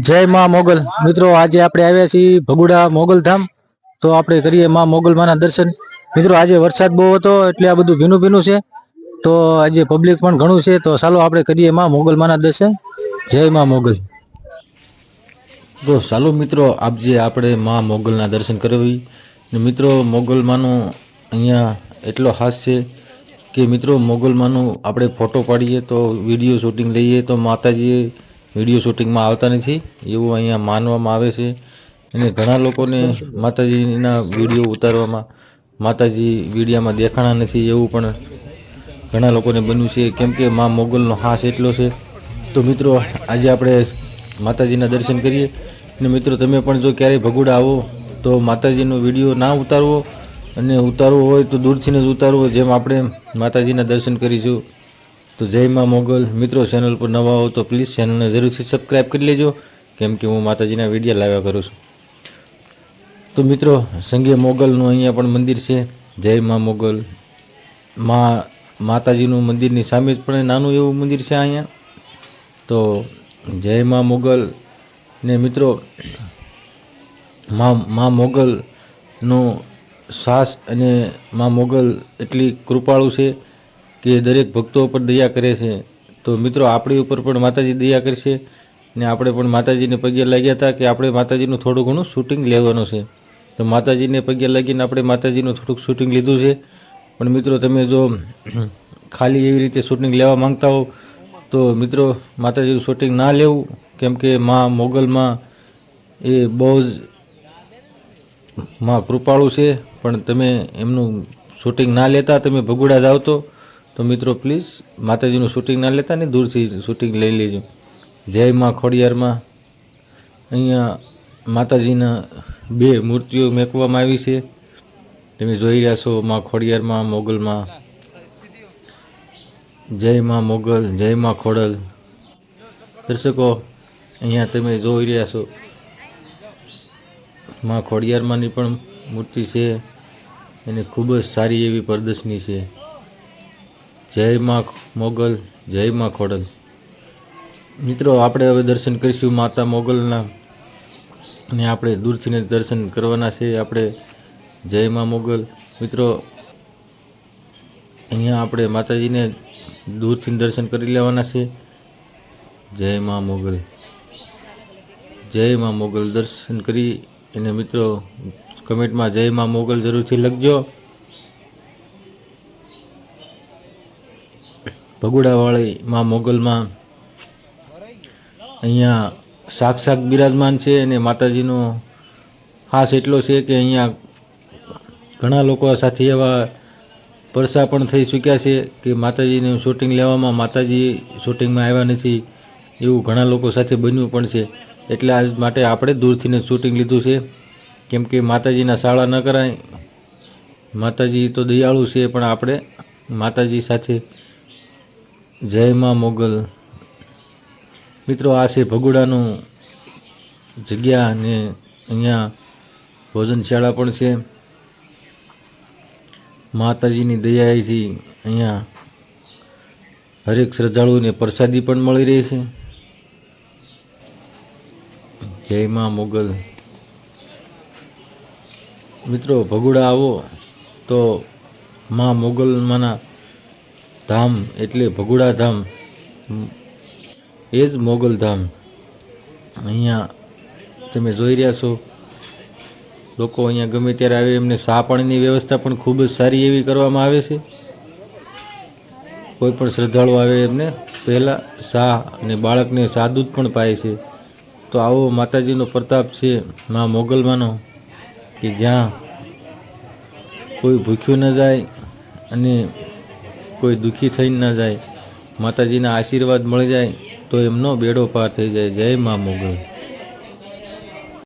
જય માં મોગલ. મિત્રો, આજે આપણે આવ્યા છીએ ભગુડા મોગલ ધામ. તો આપણે કરીએ માં મોગલ માના દર્શન. મિત્રો, આજે વરસાદ બહુ હતો, એટલે આ બધું ભીનું ભીનું છે. તો આજે પબ્લિક પણ ઘણું છે. તો ચાલો આપણે કરીએ માં મોગલ માના દર્શન. જય માં મોગલ. તો ચાલો મિત્રો, આપ આપણે માં મોગલના દર્શન કરવી. ને મિત્રો મોગલમાંનું અહીંયા એટલો ખાસ છે કે મિત્રો મોગલમાંનું આપણે ફોટો પાડીએ તો વીડિયો શૂટિંગ લઈએ તો માતાજી વીડિયો શૂટિંગમાં આવતા નથી, એવું અહીંયા માનવામાં આવે છે. અને ઘણા લોકોને માતાજીના વીડિયો ઉતારવામાં, માતાજી વિડીયામાં દેખાણા નથી એવું પણ ઘણા લોકોને બન્યું છે. કેમ કે મા મોગલનો હાસ એટલો છે. તો મિત્રો, આજે આપણે માતાજીના દર્શન કરીએ. અને મિત્રો, તમે પણ જો ક્યારેય ભગુડા આવો, તો માતાજીનો વીડિયો ના ઉતારવો. અને ઉતારવો હોય તો દૂરથી જ ઉતારવો, જેમ આપણે માતાજીના દર્શન કરીશું. તો જય માં મોગલ. મિત્રો ચેનલ પર નવા હો તો પ્લીઝ ચેનલને જરૂરથી સબસ્ક્રાઈબ કરી લેજો. કેમ કે હું માતાજીના વીડિયો લાવ્યા કરું છું. તો મિત્રો સંગે મોગલનું અહીંયા પણ મંદિર છે. જય માં મોગલ. મા, માતાજીનું મંદિરની સામે જ પણ નાનું એવું મંદિર છે અહીંયા. તો જય માં મોગલ. ને મિત્રો, માં, મા મોગલનું શ્વાસ અને મા મોગલ એટલી કૃપાળુ છે. કે દરેક ભક્તો ઉપર દયા કરે છે, તો મિત્રો આપણી ઉપર પણ માતાજી દયા કરશે ને આપણે પણ માતાજીને પગે લાગ્યા હતા કે આપણે માતાજીનું થોડું ઘણું શૂટિંગ લેવાનું છે. તો માતાજીને પગે લાગીને આપણે માતાજીનું થોડુંક શૂટિંગ લીધું છે. પણ મિત્રો તમે જો ખાલી એવી રીતે શૂટિંગ લેવા માંગતા હો, તો મિત્રો માતાજીનું શૂટિંગ ના લેવું, કેમ કે માં મોગલમાં એ બહુ જ માં કૃપાળુ છે. પણ તમે એમનું શૂટિંગ ના લેતા તમે ભગુડા જાઓ તો તો મિત્રો પ્લીઝ માતાજીનું શૂટિંગ ના લેતા ને દૂરથી શૂટિંગ લઈ લેજો. જય માં ખોડિયારમાં. અહીંયા માતાજીના બે મૂર્તિઓ મેકવામાં આવી છે. તમે જોઈ રહ્યા છો માં ખોડિયારમાં, મોગલમાં. જય માં મોગલ, જય માં ખોડલ. દર્શકો, અહીંયા તમે જોઈ રહ્યા છો. માં ખોડિયારમાંની પણ મૂર્તિ છે. એને ખૂબ જ સારી એવી પ્રદર્શની છે. જય માં મોગલ જય માં ખોડલ. મિત્રો, આપણે હવે દર્શન કરીશું માતા મોગલના અને આપણે દૂરથીને દર્શન કરવાના છે. આપણે જય માં મોગલ. મિત્રો, અહીંયા આપણે માતાજીને દૂરથી દર્શન કરી લેવાના છે. જય માં મોગલ. જય માં મોગલ દર્શન કરી અને મિત્રો, કમેન્ટમાં જય માં મોગલ જરૂરથી લખજો. ભગુડાવાળી માં મોગલમાં અહીંયા સાક્ષાત બિરાજમાન છે અને માતાજીનો હાસ એટલો છે કે અહીંયા ઘણા લોકો સાથે એવા પરસા પણ થઈ ચૂક્યા છે કે માતાજીનું શૂટિંગ લેવામાં માતાજી શૂટિંગમાં આવ્યા નથી એવું ઘણા લોકો સાથે બન્યું પણ છે. એટલે આજ માટે આપણે દૂરથીને શૂટિંગ લીધું છે. કેમ કે માતાજીના શાળા ન કરાય. માતાજી તો દયાળુ છે પણ આપણે માતાજી સાથે જય માં મોગલ. મિત્રો, આ છે ભગુડાનું જગ્યા અને અહીંયા ભોજનશાળા પણ છે. માતાજીની દયાથી અહીંયા હરેક શ્રદ્ધાળુઓને પ્રસાદી પણ મળી રહી છે. જય માં મોગલ. મિત્રો, ભગુડા આવો તો માં મોગલમાંના ધામ એટલે ભગુડા ધામ એ જ મોગલ ધામ. અહીંયા તમે જોઈ રહ્યા છો. લોકો અહીંયા ગમે ત્યારે આવે, એમને ચા પાણીની વ્યવસ્થા પણ ખૂબ જ સારી એવી કરવામાં આવે છે. કોઈ પણ શ્રદ્ધાળુ આવે એમને, પહેલાં સા અને બાળકને ચા પણ પાય છે. તો આવો માતાજીનો પ્રતાપ છે, મા મોગલમાંનો, કે જ્યાં કોઈ ભૂખ્યું ન જાય અને કોઈ દુઃખી થઈને ન જાય. માતાજીના આશીર્વાદ મળી જાય તો એમનો બેડો પાર થઈ જાય. જય મા મોગલ.